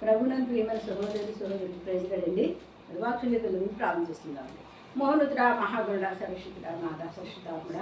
ప్రభునందు ప్రియమైన సహోదరి సహోదరి ప్రజలండి వాక్యులతలు ప్రారంభం చేస్తున్నామండి మోహనుద్ర మహాగుణ సరస్వతుడ నాద సరస్వతాపుడ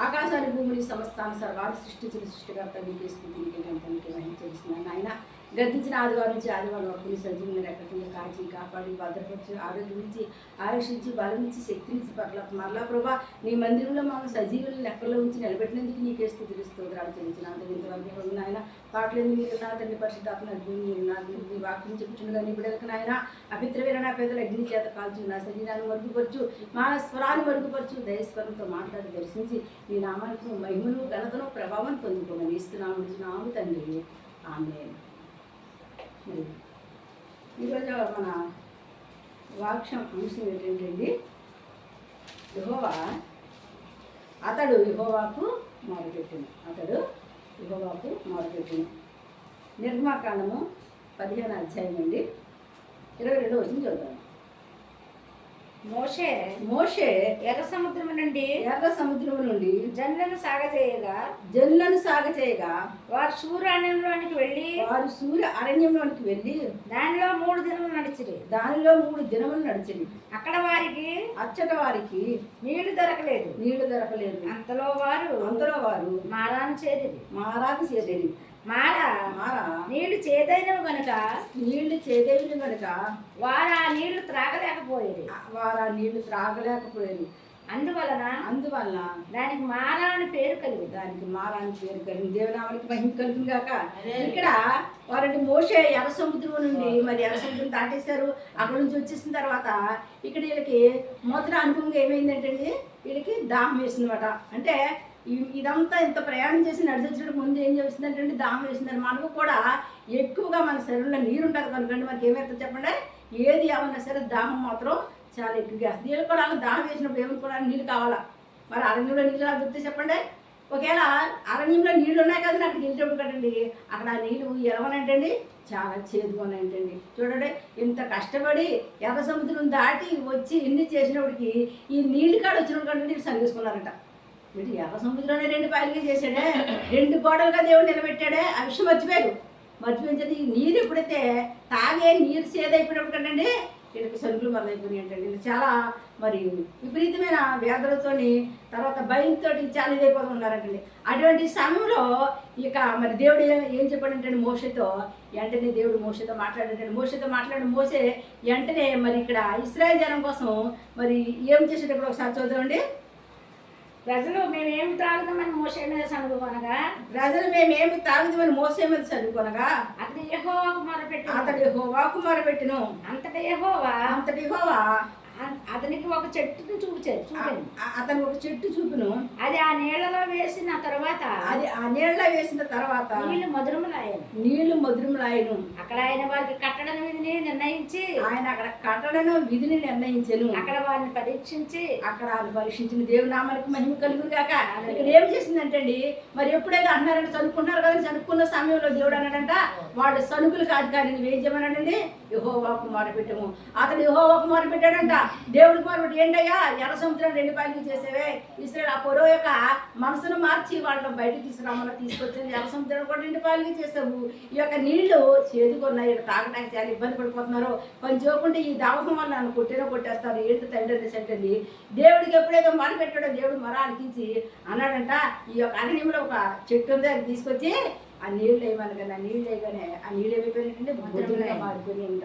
ఆకాశాన్ని భూమిని సమస్తాన్ని సర్వాన్ని సృష్టించిన సృష్టికర్త నీకే స్థితి వహించేస్తున్నాను ఆయన గద్దించిన ఆదివారం నుంచి ఆదివారం వరకు సజీవుని రెక్కకుండా కాచి కాపాడి భద్రపరిచి ఆరోగ్యం నుంచి ఆరక్షించి బలం నుంచి శక్తి పట్ల మరలా ప్రభా నీ మందిరంలో మనం సజీవులు లెక్కలో ఉంచి నిలబెట్టినందుకు నీకే స్థితి స్తోత్రాలు చెల్లించిన అంత ఇంతవరకు ఉంది నాయన పాటలు ఎందుకు మీరు నా తండ్రి పరిశుద్ధాత్మ అగ్ని మీరు నీ వాక్యం చెప్పుచుండగా నీ బిడ్డలకు నాయన అభిత్రవీర నా పేదలు అగ్ని చేత కాల్చు నా శరీరాన్ని మరుగుపరచు మా స్వరాన్ని మరుగుపరచు దయస్వరంతో మాట్లాడి దర్శించి నీ నామానికి మహిమను ఘనతను ప్రభావం పొందుకోమని ఇస్తున్నాము నాము తండ్రి. ఆమె ఈరోజు మన వాక్యం అంశం ఏంటంటే యహోవా అతడు యహోవాకు మొదలుపెట్టింది అతడు యహోవాకు మొదలుపెట్టింది నిర్మాకాండము పదిహేను అధ్యాయం అండి ఇరవై రెండు వచ్చింది చూద్దాం మోషే మోషే ఎర్ర సముద్రం నుండి ఎర్ర సముద్రం నుండి జనులను సాగజేయగా జనులను సాగ చేయగా వారు సూర్యాన్యంలోనికి వెళ్ళి వారు సూర్య అరణ్యంలోనికి వెళ్ళి దానిలో మూడు దినములు నడిచిరి. దానిలో మూడు దినములు నడిచింది అక్కడ వారికి అచ్చట వారికి నీళ్ళు దొరకలేదు. నీళ్ళు దొరకలేదు. అంతలో వారు అంతలో వారు మారాను చేరిరి. మారాకు చేరేది మార? మారా? నీళ్ళు చేదైనవి గనుక నీళ్ళు చేదేవి కనుక వారు నీళ్ళు త్రాగలేకపోయేది. వారు నీళ్ళు త్రాగలేకపోయారు అందువలన అందువల్ల దానికి మారా అని పేరు కలిగింది. దానికి మారాని పేరు కలిగింది. దేవునామానికి మహిమ కలిగింది కాక ఇక్కడ వారంటి మోసే ఎర్ర సముద్రం నుండి మరి ఎర్ర సముద్రం దాటేశారు. అక్కడ నుంచి వచ్చేసిన తర్వాత ఇక్కడ వీళ్ళకి మొదటి అనుభవంగా ఏమైందంటే వీళ్ళకి దాహం వేసిందన్నమాట. అంటే ఇదంతా ఇంత ప్రయాణం చేసి నడిచొచ్చడానికి ముందు ఏం చేస్తుందంటే అండి దాహం వేసిందని మనకు కూడా ఎక్కువగా మన శరీరంలో నీరు ఉంటుంది కనుకండి మనకి ఏమైతే చెప్పండి? ఏది ఏమన్నా సరే దాహం మాత్రం చాలా ఎక్కువగా. వేస్తుంది కూడా అలా దాహం వేసినప్పుడు ఏమనుకోవడానికి నీళ్ళు కావాలా? మరి అరణ్యంలో నీళ్ళు అలా దొరికితే చెప్పండి. ఒకవేళ అరణ్యంలో నీళ్ళు ఉన్నాయి కదండి అక్కడ వెళ్ళేటప్పుడు కదండి అక్కడ ఆ నీళ్ళు ఎలవనంటండి చాలా చేదుగా ఉన్నాయంటండి చూడండి ఇంత కష్టపడి ఎర్ర సముద్రం దాటి వచ్చి ఇన్ని చేసినప్పటికి ఈ నీళ్ళు కాడ వచ్చినప్పుడు కంటే నీళ్ళు సరిగేసుకున్నారంట. వీటి ఎర్ర సముద్రంలో రెండు పాయలుగా చేశాడే. రెండు గోడలుగా దేవుడు నిలబెట్టాడే. ఆ విషయం మర్చిపోయారు. మర్చిపోయింది ఈ నీరు ఎప్పుడైతే తాగే నీరు సేదైపోయినప్పుడు కంటే వీళ్ళకి సరుకులు మొదలైపోయినాయి అంటండి. వీళ్ళు చాలా మరి విపరీతమైన వ్యాధులతోని తర్వాత భయంతో చాలా ఇదైపోతూ ఉన్నారంటండి. అటువంటి సమయంలో ఇక మరి దేవుడు ఏం- చెప్పాడంటే మోసతో వెంటనే దేవుడు మోసతో మాట్లాడాడు మోసతో మాట్లాడిన మోసే వెంటనే మరి ఇక్కడ ఇస్రాయల్ జనం కోసం మరి ఏం చేసేటప్పుడు ఒకసారి చూద్దామండి. ప్రజలు మేమేమి త్రాగుదామని మోసే మీద సనుగుకొనగా ప్రజలు మేమేమి తాగుదామని మోసే మీద చదువుకొనగా? అతడు యెహోవాకు మొరపెట్టి అతడి హోవాకు మొరపెట్టును అంతటా యెహోవా? అంతటి హోవా అ- అతనికి ఒక చెట్టును చూచారు చూడండి ఆ- అతను ఒక చెట్టు చూపును. అది ఆ నీళ్ళలో వేసిన తర్వాత అది ఆ నీళ్ళ వేసిన తర్వాత నీళ్ళు మధురములాయను. నీళ్ళు మధురములాయను. అక్కడ ఆయన వారికి కట్టడం విధిని నిర్ణయించి ఆయన అక్కడ కట్టడను విధిని నిర్ణయించెను. అక్కడ వారిని పరీక్షించి అక్కడ వాళ్ళు పరీక్షించిన దేవునామానికి మహిమ కలుగురు కాక ఇక్కడ ఏం చేసిందంటే అండి మరి ఎప్పుడైతే అంటున్నారంటే చదువుకున్నారు కదా చదువుకున్న సమయంలో దేవుడు అన్నాడంట వాళ్ళు సనుకులు కాదు కానీ నువ్వు చేయమన్నాడండి యహోవాకు మొరపెట్టము. అతడు యహోవాకు మొరపెట్టాడంట. దేవుడికి మొరపెట్టి ఏంటయ్యా? ఎర్ర సముద్రం రెండు పాయలు చేసేవే. ఇస్రాయల్ ఆ పొరవ యొక్క మనసును మార్చి వాళ్ళని బయటకు తీసుకురామని తీసుకొచ్చింది. ఎర్ర సముద్రం కూడా రెండు పాయలుగా చేసావు. ఈ యొక్క నీళ్ళు చేదుకున్నాయి ఇక్కడ తాగడానికి చాలా ఇబ్బంది పడిపోతున్నారు. కొంచెం చూపుంటే ఈ దావకం వల్ల నన్ను కొట్టినా కొట్టేస్తారు. ఏంటి తండ్రి అనేసి అంటుంది దేవుడికి ఎప్పుడైతే మొర పెట్టాడో దేవుడు మొర అలికించి అన్నాడంట ఈ యొక్క అరణ్యంలో ఒక చెట్టు ఉంది అది తీసుకొచ్చి ఆ నీళ్ళు వేయమని కానీ ఆ నీళ్ళు వేయగానే ఆ నీళ్ళు ఏమైపోయినట్టే భద్రంగా మారిపోయినాయంట.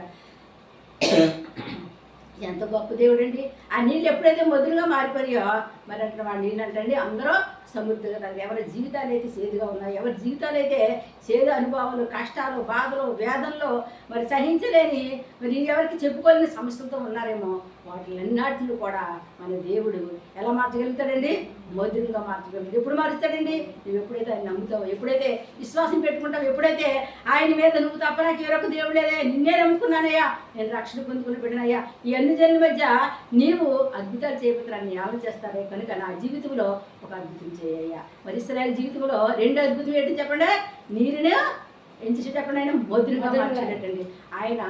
ఎంత గొప్ప దేవుడు అండి ఆ నీళ్ళు ఎప్పుడైతే మొదలుగా మారిపోయాయో మరి అంటే వాళ్ళ నీళ్ళు అంటే అందరూ సమృద్ధిగా ఎవరి జీవితాలు అయితే సేదుగా ఉన్నాయి ఎవరి జీవితాలు అయితే సేదు అనుభవాలు కష్టాలు బాధలు వేదనలు మరి సహించలేని మరి ఎవరికి చెప్పుకోలేని సమస్యలతో ఉన్నారేమో. వాటిలన్నిటిని కూడా మన దేవుడు ఎలా మార్చగలుగుతాడండి? మధురంగా మార్చగలుగుతాడు. ఎప్పుడు మారుస్తాడండి? నువ్వు ఎప్పుడైతే ఆయన నమ్ముతావో ఎప్పుడైతే విశ్వాసం పెట్టుకుంటావు ఎప్పుడైతే ఆయన మీద నువ్వు తప్ప నాకు ఎవరొక దేవుడు లేదే నిన్నే నమ్ముకున్నానయ్యా నేను రక్షణ పొందుకుని పెట్టినయ్యా ఈ అన్ని జన్ల మధ్య నీవు అద్భుతాలు చేయబోతున్నాను న్యాయం చేస్తాడే కనుక నా జీవితంలో ఒక అద్భుతం చేయ్యా మరి ఇస్రాయల్ జీవితంలో రెండు అద్భుతం ఏంటి చెప్పండి? నీరునే ఏం చేసి చెప్పండి ఆయన మధురంగా మార్చాడటండి ఆయన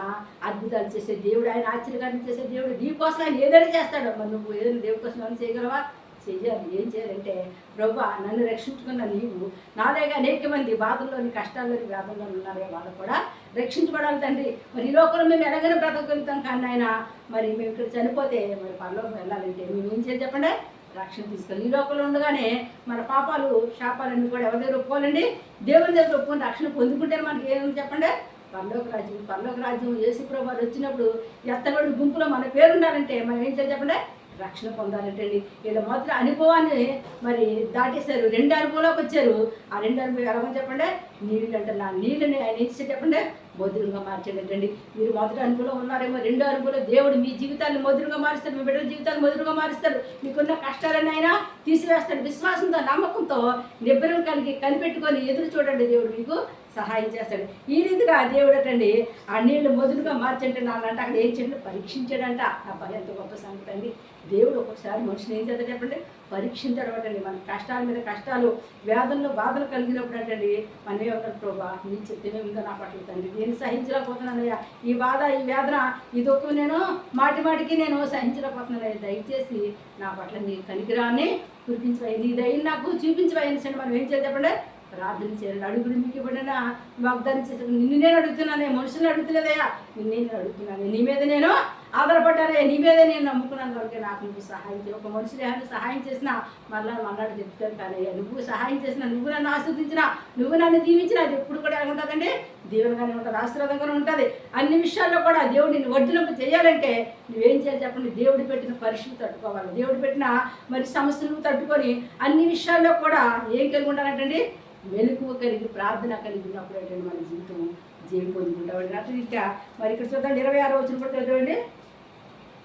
అద్భుతాలు చేసే దేవుడు ఆయన ఆశ్చర్యకారం చేసే దేవుడు. నీ కోసం ఆయన ఏదైనా చేస్తాడు. మరి నువ్వు ఏదైనా దేవుడి కోసం ఏమైనా చేయగలవా? చేయాలి ఏం చేయాలంటే ప్రభు నన్ను రక్షించుకున్న నీవు నాలేగా అనేక మంది బాధల్లోని కష్టాల్లోని వ్యాధుల్లో ఉన్నారే వాళ్ళు కూడా రక్షించబడాలి తండ్రి. మరి ఈ లోకంలో మేము ఎలాగైనా బ్రతకగలుగుతాం కానీ ఆయన మరి మేము ఇక్కడ చనిపోతే మరి పరలోకి వెళ్ళాలంటే మేము ఏం చేయాలి చెప్పండి? రక్షణ తీసుకెళ్ళి ఈ లోకంలో ఉండగానే మన పాపాలు శాపాలన్నీ కూడా ఎవరి దగ్గర ఒప్పుకోవాలండి? దేవుని దగ్గర ఒప్పుకొని రక్షణ పొందుకుంటే మనకి ఏమని చెప్పండి? పరలోక రాజ్యం పరలోక రాజ్యం యేసు ప్రభు వచ్చినప్పుడు ఎత్తగడు గుంపులో మన పేరు ఉండాలంటే మనం ఏం చేయాలి చెప్పండి? రక్షణ పొందాలంటే అండి మాత్రం అనుభవాన్ని మరి దాటేశారు. రెండు అనుభవంలోకి వచ్చారు. ఆ రెండు అనుభవం ఎలాగని చెప్పండి. నీళ్ళు అంటే నా నీళ్ళని ఆయన ఏం చెప్పండి. మధురంగా మార్చండి మీరు మొదటి అనుభవం ఉన్నారేమో. రెండో అనుభవంలో దేవుడు మీ జీవితాన్ని మధురంగా మారుస్తాడు. మీ బిడ్డల జీవితాన్ని మధురంగా మారుస్తాడు. మీకున్న కష్టాలని ఆయన తీసివేస్తాడు. విశ్వాసంతో నమ్మకంతో నిబ్బరం కలిగి కనిపెట్టుకొని ఎదురు చూడండి దేవుడు మీకు. సహాయం చేస్తాడు. ఈ రీతిగా ఆ అటండి ఆ నీళ్ళు మొదలుగా మార్చంటే నాలంటే అక్కడ ఏం చెట్లు పరీక్షించాడంట. అబ్బాయి ఎంత గొప్ప సంగతి అండి. దేవుడు ఒక్కొక్కసారి మనుషులు ఏం చేస్తాడు చెప్పండి? పరీక్షించడం అంటండి. మన కష్టాల మీద కష్టాలు వ్యాధుల్లో బాధలు కలిగినప్పుడు అంటండి మనమే ఏమంటారు ప్రభా నీ చిత్తమే ఉందో నా పట్ల తండ్రి. నేను సహించలేకపోతున్నానయ్యా. ఈ బాధ ఈ వేదన ఈ దుఃఖం నేను మాటి మాటికి నేను సహించలేకపోతున్నానయ్యా. దయచేసి నా పట్ల నీ కనికిరాన్ని కురిపించవయ్యి. నీ దయ్యం నాకు చూపించవయ్యని మనం ఏం చేయాలి చెప్పండి? ప్రార్థన చేయాలి అడుగుడు మీకు ఇవ్వడనా వాగ్దానం చేసి నిన్ను నేను అడుగుతున్నానే మనుషులు అడుగుతులేదయ్యా. నిన్ను నేను అడుగుతున్నాను. నీ మీద నేను ఆధారపడ్డానే నీ మీదే నేను నమ్ముకున్నాను కనుక నాకు నువ్వు సహాయం చేయ. ఒక మనుషులు ఏమైనా సహాయం చేసినా మరలా మన్నాడు చెప్తాను కానీ నువ్వు సహాయం చేసినా నువ్వు నన్ను ఆస్వాదించినా నువ్వు నన్ను దీవించినా అది ఎప్పుడు కూడా ఎలా ఉంటుందండి? దీవెనగానే ఉంటుంది ఆశీర్వాదంగానే ఉంటుంది. అన్ని విషయాల్లో కూడా దేవుడు నిన్ను వర్ధలింపు చేయాలంటే నువ్వేం చేయాలి చెప్పండి? దేవుడు పెట్టిన పరీక్షలు తట్టుకోవాలి. దేవుడు పెట్టిన మరి సమస్యలు తట్టుకొని అన్ని విషయాల్లో కూడా ఏం కలిగి ఉండాలంటండి? మెలకువ కలిగి ప్రార్థన కలిగి ఉన్నప్పుడు ఏంటంటే మన జీవితం జయం పొందుకుంటామండి రాత్రి ఇంకా మరి ఇక్కడ చూద్దాం ఇరవై ఆరు వచ్చిన కూడా చదవండి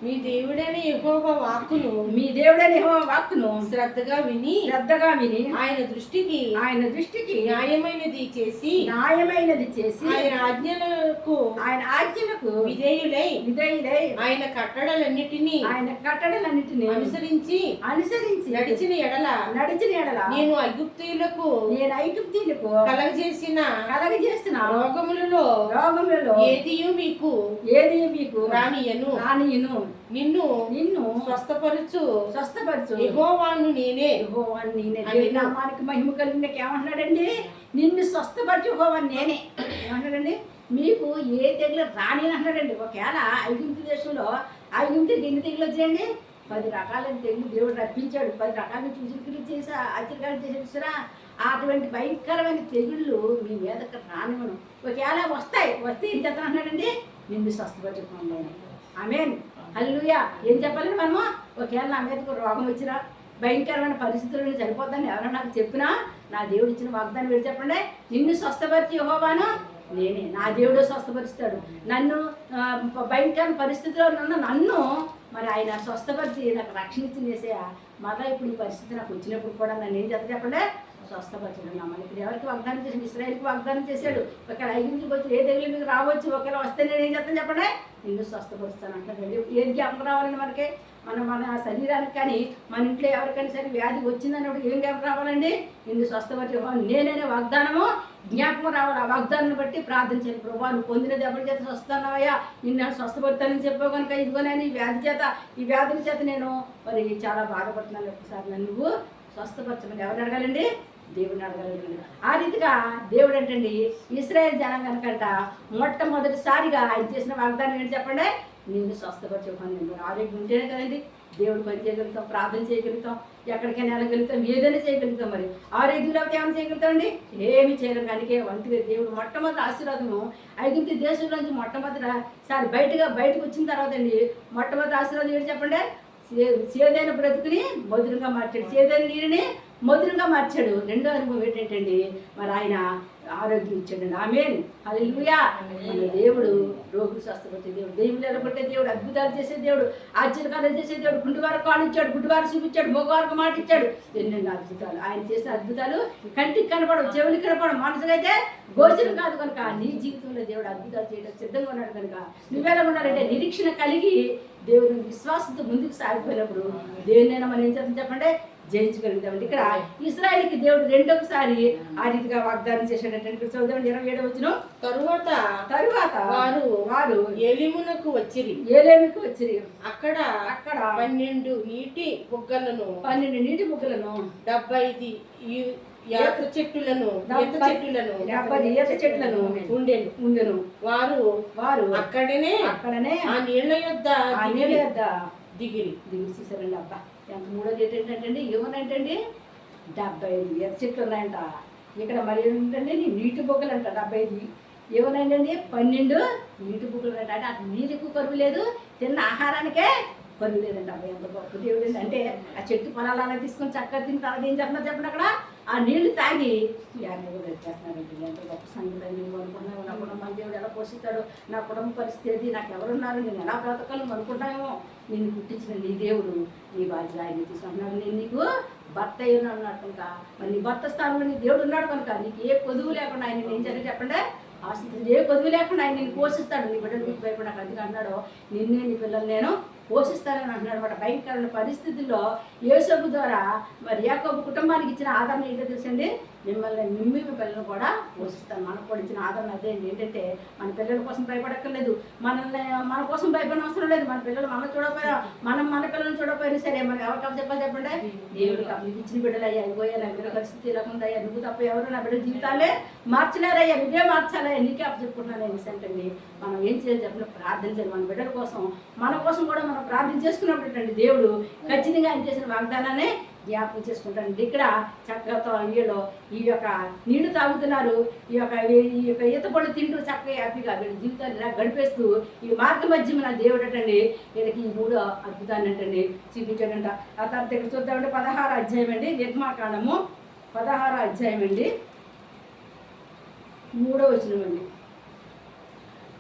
మీ దేవుడైన యెహోవా వాక్కును మీ దేవుడని యెహోవా వాక్కును శ్రద్ధగా విని శ్రద్ధగా విని ఆయన దృష్టికి ఆయన దృష్టికి న్యాయమైనది చేసి న్యాయమైనది చేసి ఆయన ఆజ్ఞలకు ఆయన ఆజ్ఞలకు విధేయులై విధేయులై ఆయన కట్టడలన్నిటినీ ఆయన కట్టడలన్నిటిని అనుసరించి అనుసరించి నడిచిన ఎడల నడిచిన ఎడల నేను ఐగుప్తీయులకు నేను ఐగుప్తీలకు కలగజేసిన కలగజేస్తున్న రోగములలో రోగములలో ఏదియు మీకు ఏది మీకు రానియను. రానియును. నిన్ను నిన్ను స్వస్థపరచు. స్వస్థపరచు. యెహోవాను నేనే. యెహోవా నేనే. అని నామానికి మహిమ కలిగినకి ఏమంటున్నాడండి? నిన్ను స్వస్థపరచు యెహోవా నేనే. ఏమంటున్నాడండి? మీకు ఏ తెగులు రాని అంటున్నాడండి. ఒకవేళ ఐగుప్తు దేశంలో ఐగుప్తుకి ఎన్ని తెగులు వచ్చాయండి? పది రకాలైన తెగులు దేవుడు రప్పించాడు. పది రకాల చూసుకుని చేసి ఆశ్చర్యాలు చేసేసారా అటువంటి భయంకరమైన తెగుళ్ళు మీ మీదకి రానివ్వను. ఒకవేళ వస్తాయి వస్తే ఏం చేస్తాను అన్నాడండి నిన్ను స్వస్థపరచుకోండి ఆమెన్. హల్లుయా ఏం చెప్పాలండి మనము? ఒకవేళ నా మీదకు రోగం వచ్చినా భయంకరమైన పరిస్థితుల్లో నేను చనిపోతాను ఎవరైనా నాకు చెప్పినా నా దేవుడు ఇచ్చిన వాగ్దానం వీడు చెప్పండి? నిన్ను స్వస్థపరిచి యెహోవాను నేనే. నా దేవుడు స్వస్థపరుస్తాడు. నన్ను భయంకర భయంకరమైన పరిస్థితిలో ఉన్న నన్ను మరి ఆయన స్వస్థపరిచి నాకు రక్షణ ఇచ్చిన చేసే మళ్ళీ ఇప్పుడు ఈ పరిస్థితి నాకు వచ్చినప్పుడు కూడా నన్ను ఏం చేస్తా చెప్పండి? స్వస్థపరచడం నమ్మని ఇప్పుడు ఎవరికి వాగ్దానం చేసాడు ఇస్రాయల్కి వాగ్దానం చేశాడు ఒకవేళ ఐదుకి వచ్చి ఏ దగ్గర మీకు రావచ్చు ఒకవేళ వస్తే నేను ఏం చేస్తాను చెప్పండి? నిన్ను స్వస్థపరుస్తాను అంటాడు ఏది జ్ఞాపకం రావాలండి మనకి? మన మన శరీరానికి కానీ మన ఇంట్లో ఎవరికైనా సరే వ్యాధి వచ్చిందన్నప్పుడు ఏం జ్ఞాపకం రావాలండి? నిన్ను స్వస్థపరిచే నేననే వాగ్దానము జ్ఞాపకం రావాలి. ఆ వాగ్దానాన్ని బట్టి ప్రార్థన చేయాలి ప్రభావ నువ్వు పొందిన దెబ్బల చేత స్వస్థన్నావయ్యా. నిన్ను స్వస్థపడతానని చెప్పావు కనుక ఇదిగోనని ఈ వ్యాధి చేత ఈ వ్యాధుల చేత నేను మరి చాలా బాధపడుతున్నాను. ఒకసారి నన్ను నువ్వు స్వస్థపరచమని ఎవరు అడగాలండి? దేవుడిని అడగాలండి ఆ రీతిగా దేవుడు ఏంటండి ఇస్రాయేల్ జనం కనుకంట మొట్టమొదటిసారిగా ఆయన చేసిన వాగ్దానం ఏంటి చెప్పండి? నిన్ను స్వస్థపరచుకోని నేను. ఆరోగ్యం ఉంటేనే కదండి. దేవుడు పని చేయగలుగుతాం ప్రార్థన చేయగలుగుతాం ఎక్కడికైనా వెళ్ళగలుగుతాం ఏదైనా చేయగలుగుతాం మరి. ఆరోగ్యం ఏమైనా చేయగలుగుతాం చేయగలుగుతామండి? ఏమి చేయడం కనుక వంటిగా దేవుడు మొట్టమొదటి ఆశీర్వాదము ఐదుగురి దేశంలో నుంచి మొట్టమొదటి సారి బయటగా బయటకు వచ్చిన తర్వాత అండి మొట్టమొదటి ఆశీర్వాదం ఏంటి చెప్పండి? సేదైన బ్రతుకుని మధురంగా మార్చాడు. సేదైన నీరుని మధురంగా మార్చాడు. రెండో అనుభవం ఏంటంటే మరి ఆయన ఆరోగ్యం ఇచ్చాడు. ఆమె మన దేవుడు రోగులు స్వస్థపరిచే దేవుడు దేవుడు నిలబట్టే దేవుడు అద్భుతాలు చేసే దేవుడు ఆశ్చర్యకాలు చేసే దేవుడు గుడ్డివారు కాళ్ళు ఇచ్చాడు గుడ్డివారు చూపించాడు మగవారికి మాట ఇచ్చాడు. ఎన్నెన్నో అద్భుతాలు. ఆయన చేసిన అద్భుతాలు కంటికి కనపడవు చెవులకి కనపడవు. మనసుకైతే గోచరం కాదు కనుక నీ జీవితంలో దేవుడు అద్భుతాలు చేయడం సిద్ధంగా ఉన్నాడు కనుక. నువ్వెలా ఉండాలంటే నిరీక్షణ కలిగి దేవుని విశ్వాసంతో ముందుకు సాగిపోయినప్పుడు దేన్నైనా మనం ఏం చేద్దాం చెప్పండి? జయించగలుగుతామండి. ఇక్కడ ఇస్రాయల్కి దేవుడు రెండోసారి ఆ రీతిగా వాగ్దానం చేశాడంటే ఇక్కడ చూద్దాం ఇరవై ఏడవ వచ్చిన తరువాత తరువాత వారు వారు ఎలిమునకు వచ్చిరి. ఏలేమికి వచ్చిరి. అక్కడ అక్కడ పన్నెండు నీటి బుగ్గలను పన్నెండు నీటి ముగ్గులను డెబ్బై ఈత చెట్టులను ఈత చెట్టులను డెబ్బై ఈత చెట్లను ఉండేను ఉండెను. వారు వారు అక్కడనే అక్కడనే ఆ నీళ్ళ యొద్ద ఆ నీళ్ళ యొద్ద దిగిరి. దిగి చూసారండి అబ్బా. ఎంత మూడో గేట్ ఏంటంటే ఏమనంటండి డెబ్బై ఐదు ఎర్ర చెట్లు ఉన్నాయంట. ఇక్కడ మరి ఏంటంటే నీటి బొగ్గలు అంట డెబ్బై ఐదు. ఏమనండి పన్నెండు నీటి బొగ్గలు అంట అంటే అది నీళ్ళకు కరువు లేదు తిన్న ఆహారానికే కరువు లేదండి అబ్బాయి ఎంత గొప్ప దేవుడు. అంటే ఆ చెట్టు పొలాలనే తీసుకొని చక్కగా తిని తర్వాత ఏం చెప్పినా చెప్పండి అక్కడ? ఆ నీళ్ళు తాగి యాభై కూడా వచ్చేస్తున్నారండి ఎంత గొప్ప సంగతి అని నువ్వు అనుకున్నావు నా కుటుంబం దేవుడు ఎలా పోషిస్తాడు నా కుటుంబ పరిస్థితి నాకు ఎవరున్నారు నేను ఎలా బ్రతకాలి నువ్వు నిన్ను నేను పుట్టించిన నీ దేవుడు నీ బాధ్యత ఆయన తీసుకుంటున్నాడు నేను నీకు భర్త అయి ఉన్నాడు కనుక మరి నీ భర్త స్థానంలో నీ దేవుడు ఉన్నాడు కనుక నీకు ఏ కొదువు లేకుండా ఆయన ఏం జరిగి చెప్పండి. ఆశిస్తుంది ఏ కొదువు లేకుండా ఆయన నేను పోషిస్తాడు. నీ బిడ్డలు నీకు భయపడక అందుకే అన్నాడు నిన్నే నీ పిల్లలు నేను పోషిస్తారని అంటున్నాడు అనమాట. భయంకరమైన పరిస్థితుల్లో యేసబు ద్వారా మరి యాకోబు కుటుంబానికి ఇచ్చిన ఆదరణ ఏంటో తెలుసండి? మిమ్మల్ని మిమ్మి మీ పిల్లలు కూడా పోషిస్తాను మనకు కూడా ఇచ్చిన ఆదరణ అదే ఏంటంటే మన పిల్లల కోసం భయపడక్కర్లేదు. మనల్ని మన కోసం భయపడిన అవసరం లేదు. మన పిల్లలు మనం చూడకపోయినా మనం మన పిల్లల్ని చూడకపోయినా సరే మనకి ఎవరికి చెప్పాలి చెప్పండి? దేవుడికి అప్పుడు ఇచ్చిన బిడ్డలు అయ్యా అయిపోయా నా బిడ్డ పరిస్థితి ఇలా ఉందయ్యా నువ్వు తప్ప ఎవరు నా బిడ్డ జీవితాలే మార్చలేరయ్యా. నువ్వే మార్చాలయ్యా నీకే అప్పు చెప్పుకుంటున్నాను ఎందుకంటే మనం ఏం చేయాలి చెప్పిన ప్రార్థన చేయాలి. మన బిడ్డల కోసం మన కోసం కూడా మనం ప్రార్థన చేసుకున్నప్పుడు దేవుడు ఖచ్చితంగా ఆయన చేసిన వాగ్దానాన్ని జ్ఞాపకం చేసుకుంటాను. ఇక్కడ చక్కగా వీళ్ళు ఈ యొక్క నీళ్ళు తాగుతున్నారు. ఈ యొక్క ఈ యొక్క ఈత పళ్ళు తింటూ చక్కగా హ్యాపీగా వీళ్ళ జీవితాన్ని ఇలా గడిపేస్తూ ఈ మార్గ మధ్య నా దేవుడు అటండి వీళ్ళకి ఈ మూడో అద్భుతాన్ని అంటండి చూపించాడంట. ఆ తర్వాత ఇక్కడ చూద్దామంటే పదహారు అధ్యాయం అండి నిర్మాకాండము పదహారు అధ్యాయం అండి. మూడో వచనం అండి.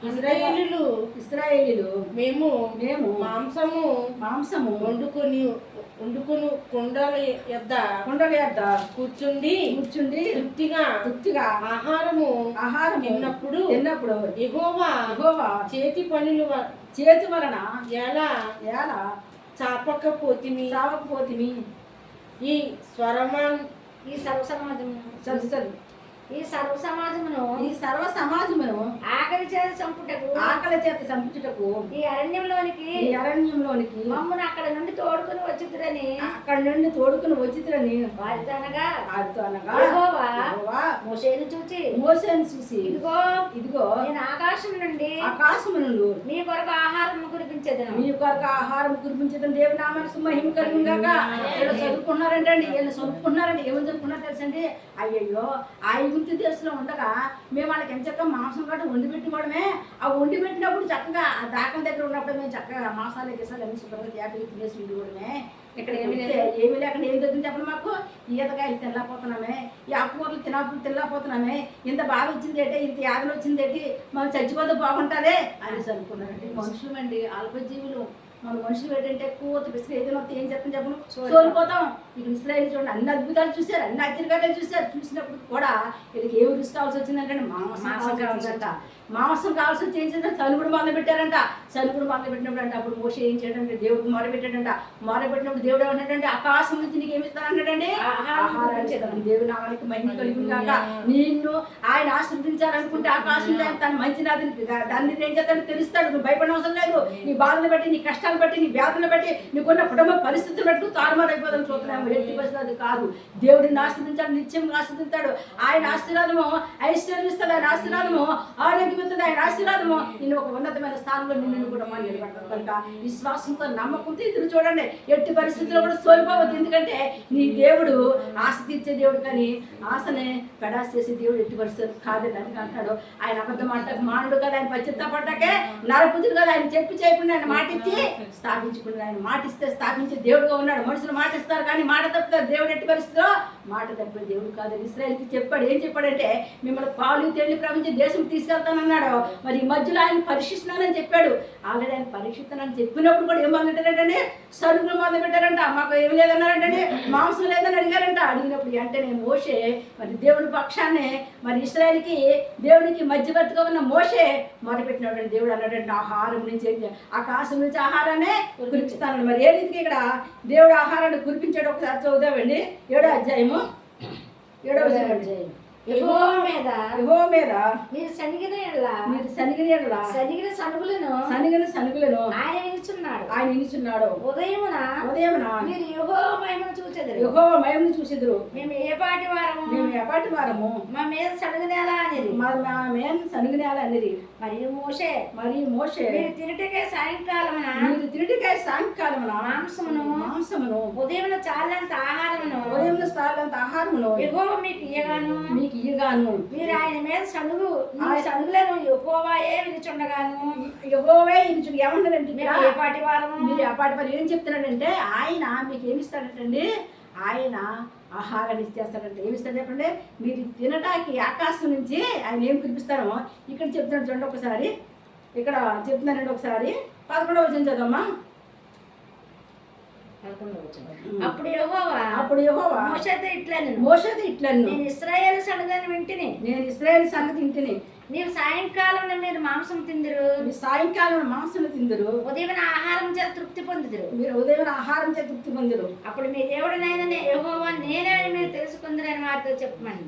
ఇజ్రాయేలీలు ఇస్రాయేలీలు మేము మేము మాంసము మాంసము వండుకొని వండుకొని కుండల యొద్ద కొండల యొద్ద కూర్చుండి కూర్చుండి తృప్తిగా తృప్తిగా ఆహారము ఆహారం తిన్నప్పుడు తిన్నప్పుడు ఎగోవా యెహోవా చేతి పనులు చేతి వలన ఎలా ఎలా చాపకపోతిమి? సావకపోతిమి ఈ స్వరమాన్ ఈ సర్వ సమాజము చదువు చదువు ఈ సర్వ సమాజమును ఈ సర్వ సమాజమును ఆకలి చేత చంపుటకు ఆకలి చేత చంపుటకు ఈ అరణ్యంలోనికి ఈ అరణ్యంలోనికి మమ్మల్ని అక్కడ నుండి తోడుకుని వచ్చిద్దని అక్కడి నుండి తోడుకుని వచ్చితులని వారితో అనగా వారితో అనగా మోషేను చూచి మోసేను చూసి ఇదిగో ఇదిగో నేను ఆకాశం నుండి ఆకాశము నుండి నీ కొరకు ఆహారం కురిపించేదను. మీ కొరకు ఆహారం కురిపించడం దేవుని నామానికి మహిమ కలుగుగాక వీళ్ళు చదువుకున్నారంటండి వీళ్ళు చదువుకున్నారండి ఏమని చదువుకున్నారు తెలుసండి? అయ్యయ్యో ఆ ఐగుప్తు దేశంలో ఉండగా మేము వాళ్ళకి ఎంచక్క మాంసం గట్ట వండి పెట్టుకోవడమే ఆ వండి పెట్టినప్పుడు చక్కగా ఆ దాకల దగ్గర ఉన్నప్పుడు మేము చక్కగా మాసాలు గిసాలు అన్ని శుభ్రంగా తేపకి తినేసి ఉండేవాడమే ఇక్కడ ఏమి లేదు. ఏమి లేకుండా ఏం దొరికింది చెప్పండి మాకు? ఈతకాయలు తినలేకపోతున్నామే ఈ ఆకుకూరలు తిన తినలేకపోతున్నామే ఇంత బాధ వచ్చింది ఏంటి ఇంత యాదన వచ్చింది ఏంటి మనం చచ్చిపోతే బాగుంటుందే అనేసి అనుకున్నారండి మనుషులు అండి అల్పజీవులు. మన మనుషులు ఏంటంటే ఎక్కువ పిసిరి ఏదైనా ఏం చెప్తాం చెప్పను సోలిపోతాం. ఇక్కడ ఇస్రాయల్ చూడండి అన్ని అద్భుతాలు చూశారు అన్ని ఆశ్చర్యకార్యాలు చూశారు. చూసినప్పుడు కూడా వీళ్ళకి ఏమి రుచి కావాల్సి వచ్చిందంటే మాంసం కావాల్సి వచ్చిందంట. మాంసం కావాల్సి వచ్చి ఏం చేశారు మొదలు పెట్టారంట. చనుగుడు మొదలు పెట్టినప్పుడు అంటే అప్పుడు మోస ఏం చేయడంటే? దేవుడికి మొదలు పెట్టాడంట. మొదలు పెట్టినప్పుడు దేవుడు ఏమన్నాడంటే ఆకాశం నుంచి నీకు ఏమి ఇస్తానంటాడండి దేవుని నామానికి మహిమ కలిగి కాక నిన్ను ఆయన ఆశ్రదించాలనుకుంటే ఆకాశం తన మంచి నాదిని దాన్ని ఏం చేస్తాడు తెలుస్తాడు. నువ్వు భయపడిన అవసరం లేదు. నీ బాధలు బట్టి నీ కష్టాలు బట్టి నీ వ్యాధులను బట్టి నీకున్న కుటుంబ పరిస్థితులు బట్టి తారుమారైపోదని చూస్తున్నాము ఎట్టి పరిస్థితి కాదు. దేవుడిని ఆశ్రదించాడు నిత్యం ఆశ్రదించాడు ఆయన ఆశీర్వాదము ఐశ్వర్యం ఇస్తాడు. ఆయన ఆశీర్వాదము ఆరోగ్యం పొందుతుంది ఆయన ఆశీర్వాదము. నిన్ను ఒక ఉన్నతమైన స్థానంలో నిన్ను కూడా మనం నిలబడతాం కనుక విశ్వాసంతో నమ్మకంతో ఇద్దరు చూడండి. ఎట్టి పరిస్థితుల్లో కూడా సోలిపోవద్దు. ఎందుకంటే నీ దేవుడు ఆశ తీర్చే దేవుడు కానీ ఆశనే పెడాస్ చేసే దేవుడు ఎట్టి పరిస్థితులు కాదని అని అంటాడు ఆయన అబద్ధం అంటాడు మానుడు కదా ఆయన పశ్చిత్తపడ్డాకే నరపుతుడు కదా. ఆయన చెప్పి చేయకుండా ఆయన మాటిచ్చి స్థాపించుకున్నాడు. ఆయన మాటిస్తే స్థాపించే దేవుడుగా ఉన్నాడు. మనుషులు మాటిస్తారు కానీ మాట తప్పుతారు. దేవుడు ఎట్టి పరిస్థితిలో మాట తప్పే దేవుడు కాదు. ఇస్రాయల్కి చెప్పాడు. ఏం చెప్పాడంటే మిమ్మల్ని పాలు తేలి ప్రపంచ దేశం తీసుకెళ్తాను ఉన్నాడో మరి ఈ మధ్యలో ఆయన పరీక్షిస్తున్నానని చెప్పాడు. ఆల్రెడీ ఆయన పరీక్షిస్తానని చెప్పినప్పుడు కూడా ఏం మొదలెట్టారంటే సరుకులు మొదలు పెట్టారంట మాకు ఏం లేదన్నారంటే మాంసం లేదని అడిగారంట. అడిగినప్పుడు వెంటనే మోషే మరి దేవుని పక్షాన్ని మరి ఇస్రాయల్కి దేవునికి మధ్యవర్తిగా ఉన్న మోషే మొదలుపెట్టినాడు దేవుడు అన్నాడంటే ఆహారం నుంచి ఆకాశం నుంచి ఆహారాన్ని కురిపిస్తాను మరి ఏ రీతికి ఇక్కడ దేవుడు ఆహారాన్ని కురిపించాడు? ఒకసారి చదువుదామండి. ఏడో అధ్యాయము. ఏడో అధ్యాయం యహో మీద మీరు సనిగిన మీరు సనిగిన సనిగిన సనుగులను సనిగిన సనుగులను ఆయన నిలుచున్నాడు ఆయన నిలుచున్నాడు ఉదయమున ఉదయమున మీరు మహిమను యహో చూసిదురు మేము ఏ పాటి వారము? మేము వారము? మా మీద అనేది మా మా సనుగునేల అనేది మరియు మోషే మరి మోషే మీరు తినటకే సాయంకాలమున మీరు తిరిటికాయ సాయంకాలమున మాంసమును మాంసమును ఉదయమున చాలంత ఆహారమును ఉదయం స్థానంత ఆహారమును యెహోవ మీకు ఇయ్యగాను. మీకు ఇయ్యగాను. మీరు ఆయన మీద సనుగు ఈ సనుగులను యెహోవాయే విలుచుండగాను యహోవే ఇంచు ఏమన్నారంటే మేము ఇక్కడ ఏ పాటి వారము? మీరు అపాటి మరి ఏం చెప్తున్నాడంటే ఆయన మీకు ఏమి ఇస్తాడంటండి? ఆయన ఆహారాన్ని ఇచ్చేస్తాడంటే. ఏమి ఇస్తాడు చెప్పండి? మీరు తినటానికి ఆకాశం నుంచి ఆయన ఏం కురిపిస్తాడో ఇక్కడ చెప్తున్నాడు చూడండి ఒకసారి. ఇక్కడ చెప్తున్నానండి ఒకసారి. పదకొండవ వచ్చింది చదమ్మా అప్పుడు యెహోవా అప్పుడు యెహోవా మోషేతో ఇట్లా నేను మోషది ఇట్లను నేను ఇస్రాయేల్ సడుగని వింటిని. నేను ఇస్రాయేల్ సంగతి ఇంటిని నీవు సాయంకాలం మీరు మాంసం తిందిరు. మీరు సాయంకాలం మాంసం తిందరు. ఉదయం ఆహారం చేత తృప్తి పొందుదురు. మీరు ఉదయం ఆహారం చేత తృప్తి పొందరు అప్పుడు మీ దేవుడినైనా యెహోవా నేనే అని మీరు తెలుసుకుందరని వారితో చెప్పమని.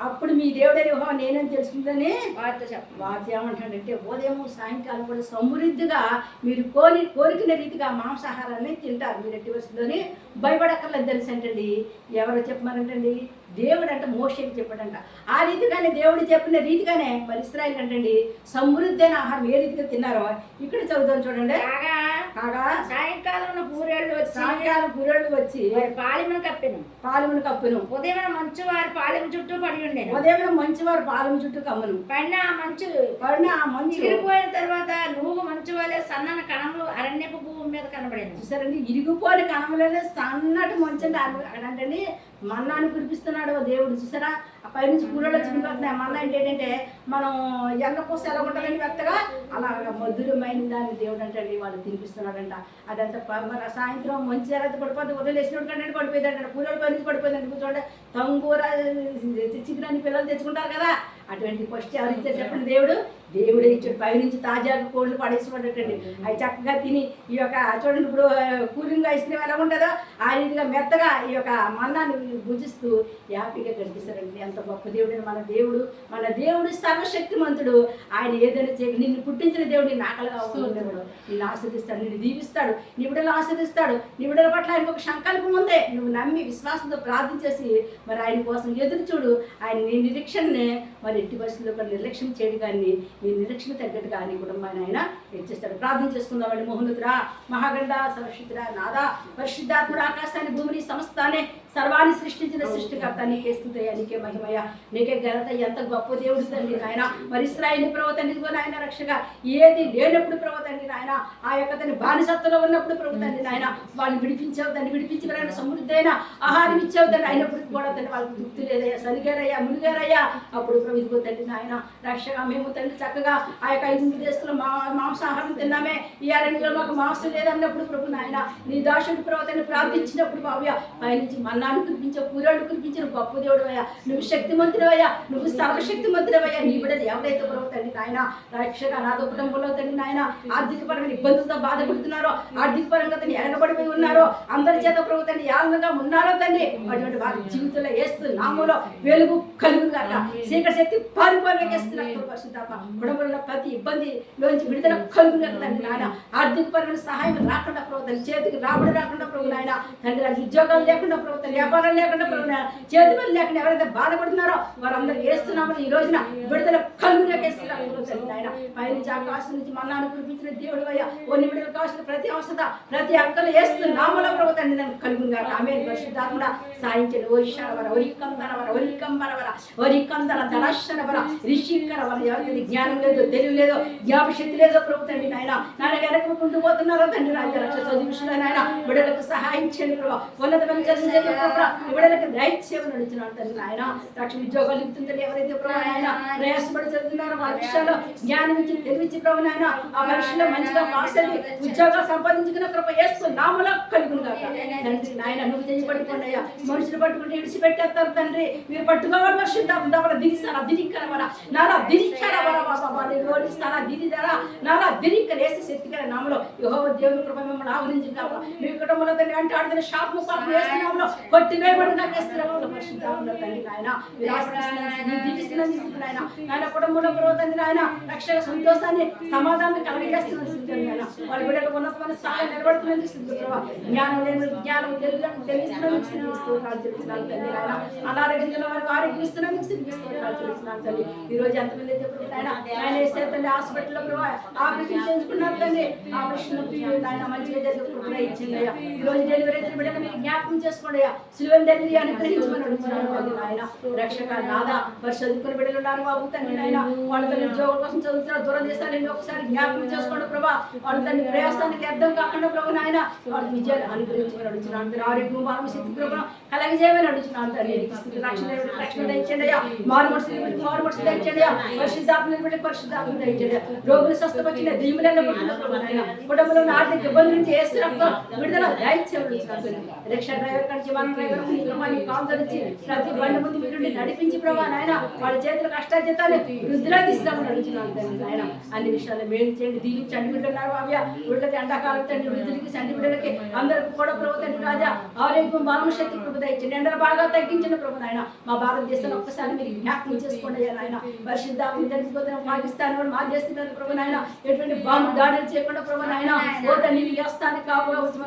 అప్పుడు మీ దేవుడని యెహోవా నేనని తెలుసుకుందని వారితో చెప్పమని వారు ఏమంటాడంటే ఉదయం సాయంకాలం కూడా సమృద్ధిగా మీరు కోరి కోరికిన రీతిగా మాంసాహారాన్ని తింటారు. మీరు ఎట్టి వస్తుందని భయపడక్కర్లేదు తెలుసు అంటండి ఎవరు చెప్పమారంటండి దేవుడు అంటే మోషకి చెప్పాడంట. ఆ రీతిగానే దేవుడు చెప్పిన రీతిగానే మరి ఇస్రాయల్ అంటండి సమృద్ధి అయిన ఆహారం ఏ రీతిగా తిన్నారో ఇక్కడ చదువుతాం చూడండి. కాగా కాగా సాయంకాలం పూరేళ్ళు వచ్చి సాయంకాలం గురళ్ళు వచ్చి వారి పాలిమను కప్పెను. పాలమును కప్పును. ఉదయం మంచు వారి పాలెం చుట్టూ పడి ఉండేను. ఉదయం మంచివారు పాలము చుట్టూ కమ్మును. పైన ఆ మంచు పడిన ఆ మంచు ఎగిరిపోయిన తర్వాత నువ్వు మంచు వలె సన్నని కణములు అరణ్యపు భూమి మీద కనబడేను. చూసారండి? ఇరిగిపోని కణములనే సన్నటి మంచండి అక్కడంటే మన్నాను కురిపిస్తున్నాడు దేవుడు చూసారా? ఆ పైనుంచి కూరలు చిరిగిపోతున్నాయి మన్న అంటే ఏంటంటే మనం ఎండపూస ఎలా ఉంటుందని మెత్తగా అలా మధురమైన దాన్ని దేవుడు అంటే వాళ్ళు తినిపిస్తున్నాడంట. అదంతా మన సాయంత్రం మంచి ఎలా పడిపోతుంది ఉదయం లేచినప్పుడు కంటే పడిపోయిందంట కూరలు పైనుంచి పడిపోయిందండి కూర్చోండి. తంగూర చికెన్ పిల్లలు తెచ్చుకుంటారు కదా. అటువంటి ఫస్ట్ ఎవరు ఇచ్చారు చెప్పండి దేవుడు దేవుడే ఇచ్చాడు. పైనుంచి తాజాగా కోళ్ళు పడేసిపడటండి అవి చక్కగా తిని ఈ యొక్క చూడండి ఇప్పుడు కూలింగ్ ఐస్ క్రీమ్ ఎలా ఉంటుందో ఆ రీతిగా మెత్తగా ఈ యొక్క మన్నాన్ని భుజిస్తూ హ్యాపీగా కనిపిస్తారండి ఎంత గొప్ప దేవుడు మన దేవుడు. మన దేవుడు సర్వశక్తిమంతుడు. ఆయన ఏదైనా చేయ నిన్ను పుట్టించిన దేవుడు నిన్ను ఆకలిగా ఉండేవాడు నిన్ను ఆస్వాదిస్తాడు. నిన్ను దీవిస్తాడు. నీ బిడ్డలు ఆస్వాదిస్తాడు. నీ బిడ్డల పట్ల ఆయనకు ఒక సంకల్పం ఉంది. నువ్వు నమ్మి విశ్వాసంతో ప్రార్థించేసి మరి ఆయన కోసం ఎదురు చూడు. ఆయన నీ నిరీక్షణనే మరి ఎట్టి పరిస్థితుల్లో కూడా నిర్లక్ష్యం చేయడు కానీ నీ నిర్లక్ష్యం తగ్గట్టుగా నీ కుటుంబాన్ని ఆయన హెచ్చిస్తాడు. ప్రార్థన చేసుకుందామండి. మోహనుతురా మహాగండ సరస్వతురా నాదా పరిశుద్ధాత్ముడు ఆకాశాన్ని భూమిని సమస్తానే సర్వాన్ని సృష్టించిన సృష్టికర్త నీకే స్థుతయ్య నీకే మహిమయ్య నీకే ఘనత. ఎంత గొప్ప దేవుడు తండ్రి నాయన. మరి ఇస్రాయిల్ ప్రభు ఇదిగో నాయన రక్షగా. ఏది లేనప్పుడు ప్రభు నాయన. ఆ యొక్క తన బానిసత్తులో ఉన్నప్పుడు ప్రభుత్వండి నాయన. వాళ్ళు విడిపించావు దాన్ని విడిపించి సమృద్ధి ఆహారం ఇచ్చావు దాన్ని అయినప్పుడు కూడా తండ్రి వాళ్ళకి తృప్తి లేదయ్యా. సరిగారయ్యా మునిగారయ్యా. అప్పుడు ప్రభుత్వ తండ్రి నాయన రక్షగా మేము తండ్రి చక్కగా ఆ యొక్క ఐదు దేశంలో మా మాంసాహారం తిన్నామే. ఈ అరణ్యంలో మాకు మాంసం లేదన్నప్పుడు ప్రభు నాయన నీ దాసుడు ప్రభు ప్రార్థించినప్పుడు బాబయ్య పైనుంచి మన్నాను కురిపించే కూరళ్ళు కురిపించిన గొప్ప దేవుడు అయ్యా నువ్వు శక్తిమంతుడవయ్యా నువ్వు సర్వశక్తిమంతుడవయ్యా నీ బిడ్డలు ఎవరైతే ప్రభు తండ్రి నాయన రక్షక అనాథ కుటుంబంలో తండ్రి నాయన ఆర్థికపరమైన ఇబ్బందులతో బాధపడుతున్నారో ఆర్థికపరంగా తను ఎరగబడిపోయి ఉన్నారో అందరి చేత ప్రభు తండ్రి యాలనగా ఉన్నారో తండ్రి అటువంటి వారి జీవితంలో వేస్తు నామంలో వెలుగు కలుగు కాక చీకటి శక్తి పారిపోయిస్తున్నారు పరిశుద్ధాత్మ. కుటుంబంలో ప్రతి ఇబ్బందిలోంచి విడుదల కలుగు తండ్రి నాయన. ఆర్థికపరమైన సహాయం రాకుండా ప్రభు చేతికి రాబడి రాకుండా ప్రభు నాయన. తండ్రి ఉద్యోగాలు లేకుండా ప్రభు వ్యాపారం లేకుండా చేతి పని లేకుండా ఎవరైతే బాధపడుతున్నారో వారందరూ వేస్తున్నామో ఈ రోజున విడుదల కలుగులోకి వేస్తున్నారు ప్రభు తండ్రి పైనుంచి ఆకాశం నుంచి మన్నాను కురిపించిన దేవుడు అయ్యా కొన్ని విడుదల కావాల్సిన ప్రతి అవసరం ప్రతి అక్కలు వేస్తున్నామలో ప్రభు తండ్రి నన్ను కలుగుగా ఆమె పరిశుద్ధాత్మ సాయించండి ఒరిషావర ఒరికందరవర ఒరికంబరవర ఒరికందర ధనశనవర రిషికరవర ఎవరికి జ్ఞానం లేదు తెలివి లేదు జ్ఞాపశక్తి లేదో ప్రభు తండ్రి నాయన నాయన వెనకకుంటూ పోతున్నారో తండ్రి రాజ్య రక్ష చదువు విషయంలో నాయన బిడ్డలకు సహాయం చేయండి ప్రభావ ఉన్నత పని చదువు ప్రభు బిడ్డలకు దయచేయమని నడుచున్నాడు తండ్రి ఆయన రక్షణ ఉద్యోగాలు ఇస్తుందని ఎవరైతే ప్రభు నాయన. ప్రయాసపడి చదువుతున్నారో వాళ్ళ విషయాల్లో జ్ఞానం ఇచ్చి తెలివిచ్చి ప్రభు ఆయన ఆ మనుషుల్లో మంచిగా పాస్ అయ్యి ఉద్యోగాలు సంపాదించుకున్న కృప వేస్తూ నామలో కలుగును గాక. తండ్రి నాయన నువ్వు చేసి పట్టుకోండి అయ్యా. మనుషులు పట్టుకుంటే విడిచిపెట్టేస్తారు తండ్రి. మీరు పట్టుకోవాలి వర్షిద్దాం దవల దిగిస్తారా దినిక్కరవరా నాలా దినిక్కరవరా బాబా నేను ఓడిస్తారా దినిదరా నాలా దినిక్కర వేసి శక్తికర నామలో యహోవ దేవుని కృప మిమ్మల్ని ఆవరించి కాక మీ కుటుంబంలో తండ్రి అంటే ఆడుతున్న షాప్ ముఖాలు వేస్తున్నాములో కొట్టివేయబడి నాకు ఇస్తున్నారు పరిశుద్ధాత్మ తండ్రి నాయన మీరు నాయన నాయన కుటుంబంలో ప్రభు నాయన రక్షణ సంతోషాన్ని సమాధానాన్ని కలగజేస్తున్నందుకు స్థుతులు నాయన. వాళ్ళ బిడ్డలు ఉన్నతమైన స్థాయి నిలబడుతున్నందుకు జ్ఞానం లేని జ్ఞానం తెలుగు తెలిస్తున్నందుకు తండ్రి నాయన. అనారోగ్యం వారికి ఆరోగ్యం ఇస్తున్నందుకు స్థుతులు స్తోత్రాలు తల్లి ఈ రోజు ఎంతమంది అయితే నాయన. ఆయన వేసే తండ్రి హాస్పిటల్లో ఆపరేషన్ చేసుకున్నారు తండ్రి. ఆపరేషన్ నాయన మంచిగా జరిగే కృపణ ఇచ్చింది ఈ రోజు డెలివరీ అయితే బిడ్డలు మీరు జ్ఞాపకం చేసుకోండి అయ్యా. సిలువన్ డెలివరీ అనుగ్రహించమని అడుగుతున్నాను తండ్రి నాయన. రక్షక నాదా మరి చదువుకుని బిడ్డలు ఉన్నారు బాబు తండ్రి నాయన. వాళ్ళ తల్లి ఉద్యోగం కోసం చదువుతున్నారు దూరం దేశాలు నేను ఒకసారి జ్ఞాపకం చేసుకోండి ప్రభా. వాళ్ళ తల్లి ప్రయాసానికి అర్థం కాకుండా ప్రభు నాయన వాళ్ళ విజయాన్ని అనుగ్రహించమని అడుగుతున్నాను తండ్రి ఆరోగ్యం బలం శక్తి కృపణ కలగజేయమని అడుగుతున్నాను తండ్రి రక్షణ రక్షణ దయచేయండి అయ్యా. మారు మనసు మారు అయ్యా. పరిశుద్ధాత్మని బిడ్డ పరిశుద్ధాత్మ దయచేయండి రోగులు స్వస్థపరిచిన దీములను కుటుంబంలో ఆర్థిక ఇబ్బందుల నుంచి ఏస్తున్నప్పుడు విడుదల దయచేయబడుతున్నాను రక్షణ డ్రైవర్ కానీ డ్రైవర్ ప్రతి బండి ముందు మీరు నడిపించి ప్రభా నాయన వాళ్ళ చేతుల కష్టాజీతాన్ని వృద్ధిలోకిస్తామని అడుగుతున్నాను తండ్రి నాయన. అన్ని విషయాలు మేలు చేయండి అన్ని బిడ్డలు అవ్య వీళ్ళకి ఎండాకాలం తండ్రి వృద్ధులకి సంటి బిడ్డలకి అందరికి కూడా ప్రభు తండ్రి రాజా. ఆరోగ్యం బలం శక్తి దయచండి ఎండలు బాగా తగ్గించిన ప్రభు నాయన. మా భారతదేశాన్ని ఒక్కసారి మీరు జ్ఞాపకం చేసుకోండి నాయన. పరిశుద్ధ పాకిస్తాన్ కూడా మా దేశం ప్రభు నాయన. ఎటువంటి బాంబు దాడులు చేయకుండా ప్రభు నాయన. ఓట నీళ్ళు వచ్చి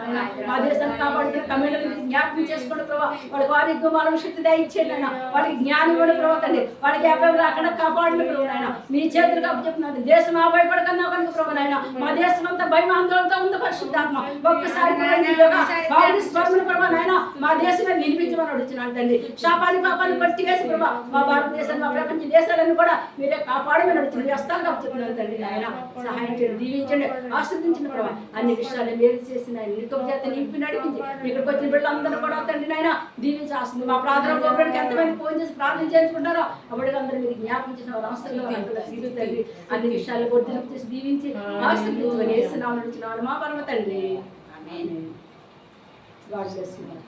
నాయన. మా దేశాన్ని కాపాడుతున్న కమిటీలు మీరు జ్ఞాపకం చేసుకోండి ప్రభు వాడికి ఆరోగ్యం బలం శక్తి దయచేయండి అయినా వాడికి జ్ఞానం కూడా ప్రభు తండ్రి వాడికి అబ్బాయి అక్కడ కాపాడండి ప్రభు ఆయన మీ చేతులు కాబట్టి చెప్తున్నాను దేశం ఆ భయపడకన్నా కనుక ప్రభు ఆయన మా దేశం అంతా భయం ఆందోళనతో ఉంది పరిశుద్ధాత్మ. ఒక్కసారి కూడా నీ స్వర్ణ ప్రభా నాయన మా దేశమే నిలిపించమని అడుగుతున్నాను తండ్రి శాపాన్ని పాపాన్ని కొట్టివేసి ప్రభా మా భారతదేశాన్ని మా ప్రపంచ దేశాలను కూడా మీరే కాపాడమని అడుగుతున్నారు వ్యస్తాలు కాబట్టి చెప్తున్నాను తండ్రి ఆయన సహాయం చేయండి దీవించండి ఆస్వాదించండి ప్రభా. అన్ని విషయాలు మేలు చేసిన నిరుకం చేత నింపి నడిపించి ఇక్కడికి వచ్చిన బిడ్డలందరూ కూడా తండ్రి నాయన దీవించి ఆస్తుంది మా ప్రార్థన గోపురానికి ఎంతమంది ఫోన్ చేసి ప్రార్థన చేసుకుంటారో అప్పుడు అందరూ మీరు జ్ఞాపకం చేసిన మీరు తండ్రి అన్ని విషయాలు గుర్తింపు చేసి దీవించి ఆస్వాదించమని వేస్తున్నామని మా పరమ తండ్రి. God you.